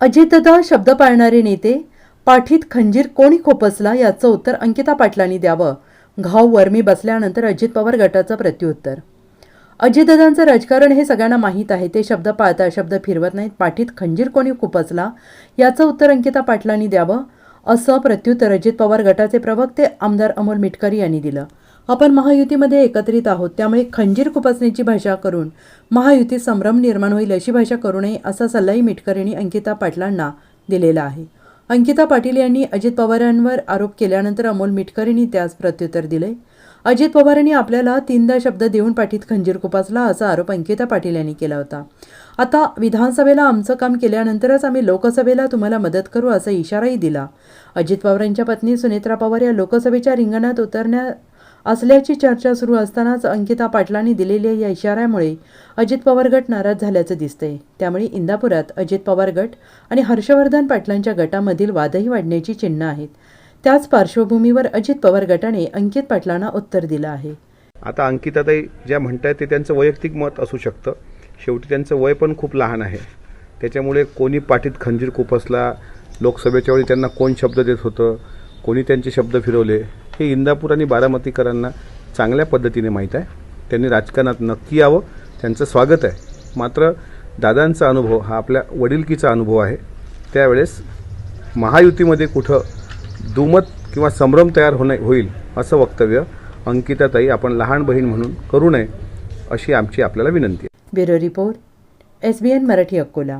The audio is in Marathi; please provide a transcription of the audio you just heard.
अजितदादा शब्द पाळणारे नेते पाठीत खंजीर कोणी खोपसला याचं उत्तर अंकिता पाटलांनी द्यावं. घाव वर्मी बसल्यानंतर अजित पवार गटाचं प्रत्युत्तर. अजितदादांचं राजकारण हे सगळ्यांना माहीत आहे ते शब्द पाळता शब्द फिरवत नाहीत. पाठीत खंजीर कोणी खुपसला याचं उत्तर अंकिता पाटलांनी द्यावं असं प्रत्युत्तर अजित पवार गटाचे प्रवक्ते आमदार अमोल मिटकरी यांनी दिलं. आपण महायुतीमध्ये एकत्रित आहोत त्यामुळे खंजीर खुपसण्याची भाषा करून महायुतीत संभ्रम निर्माण होईल अशी भाषा करू नये असा सल्लाही मिटकर यांनी अंकिता पाटलांना दिलेला आहे. अंकिता पाटील यांनी अजित पवारांवर आरोप केल्यानंतर अमोल मिटकर यांनी त्यास प्रत्युत्तर दिले. अजित पवारांनी आपल्याला तीनदा शब्द देऊन पाठीत खंजीर खुपासला असा आरोप अंकिता पाटील यांनी केला होता. आता विधानसभेला आमचं काम केल्यानंतरच आम्ही लोकसभेला तुम्हाला मदत करू असा इशाराही दिला. अजित पवारांच्या पत्नी सुनेत्रा पवार या लोकसभेच्या रिंगणात उतरण्या असल्याची चर्चा सुरू असतानाच अंकिता पाटलांनी दिलेल्या या इशाऱ्यामुळे अजित पवार गट नाराज झाल्याचं दिसतंय. त्यामुळे इंदापुरात अजित पवार गट आणि हर्षवर्धन पाटलांच्या गटामधील वादही वाढण्याची चिन्ह आहेत. त्याच पार्श्वभूमीवर अजित पवार गटाने अंकित पाटलांना उत्तर दिलं आहे. आता अंकिताताई ज्या म्हणतायत ते त्यांचं वैयक्तिक मत असू शकतं. शेवटी त्यांचं वय पण खूप लहान आहे. त्याच्यामुळे कोणी पाठीत खंजीर खुपसला लोकसभेच्या वेळी त्यांना कोण शब्द देत होतं? कोणी त्यांचे शब्द फिरवले? हे इंदापूर आणि बारामतीकरांना चांगल्या पद्धतीने माहीत आहे. त्यांनी राजकारणात नक्की यावं त्यांचं स्वागत आहे. मात्र दादांचा अनुभव हा आपल्या वडिलकीचा अनुभव आहे. त्यावेळेस महायुतीमध्ये कुठं दुमत किंवा संभ्रम तयार होणे होईल असं वक्तव्य अंकिताताई आपण लहान बहीण म्हणून करू नये अशी आमची आपल्याला विनंती आहे. Bureau report S B N Marathi Akola.